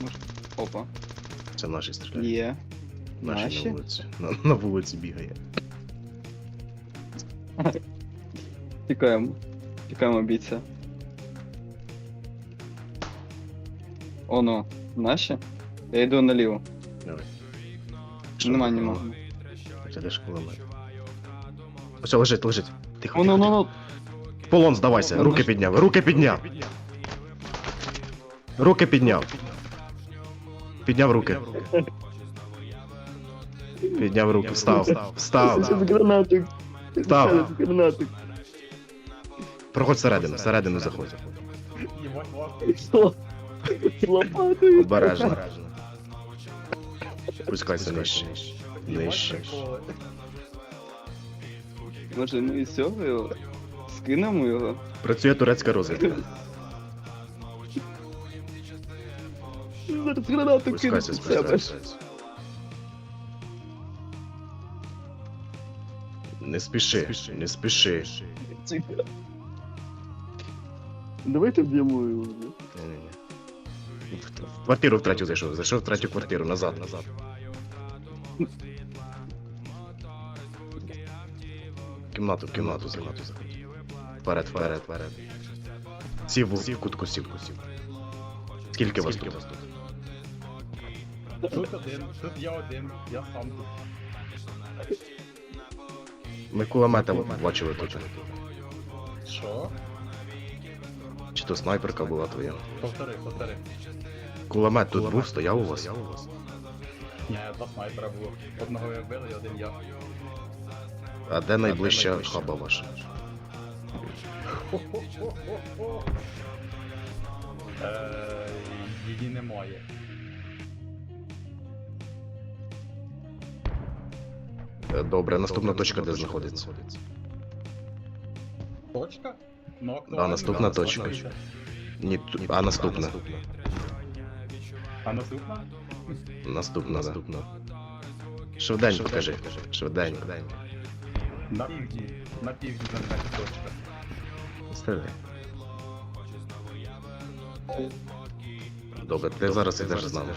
Може. Опа. Це наші стріляють. Є. Наші, Наші? на вулиці. На, на вулиці бігає. Тікаємо. Тікаємо бійця. Оно. Наші? Я йду наліво. Давай. Нема, нема. Це де кулемет? Ось лежить, лежить. Тихо, тихо, тихо. Полон, здавайся, руки підняв, руки підняв. Руки підняв. Підняв руки. Підняв руки, встав, встав. гранатик. Став. гранатик. Проходь всередину, всередину заходь. Що? Лопатою. Обережно. Пускайся нижче. Нижче. Може ми із цього його? Скинемо його? Працює турецька розвідка. Зараз гранату кину себе. Не спіши, не спіши. Чекай. Давайте вб'ємо його. Ні-ні-ні. В- В квартиру в третю зайшов, зайшов в третю квартиру, назад, назад. Кімнату, в кімнату, заходь. Вперед, вперед, вперед. Сів в кутку, сів, сів. Скільки вас тут? Тут один, тут я один, я сам тут. Ми кулемета бачили тут. Що? Чи то снайперка була твоя? Повтори, повтори. Кулемет тут був, стояв у вас? Ні, два снайпера було. Одного я вбили, і один я. А де найближча хаба ваша? Е, Її немає. Добре, наступна точка де знаходиться? Точка? Ну, Да, наступна точка. Ні, а наступна? А наступна? Наступна, наступна. Швиденько кажи. Швиденько. На півдні. На півдні така точка. Стріляй. Добре, ти зараз ідеш з нами.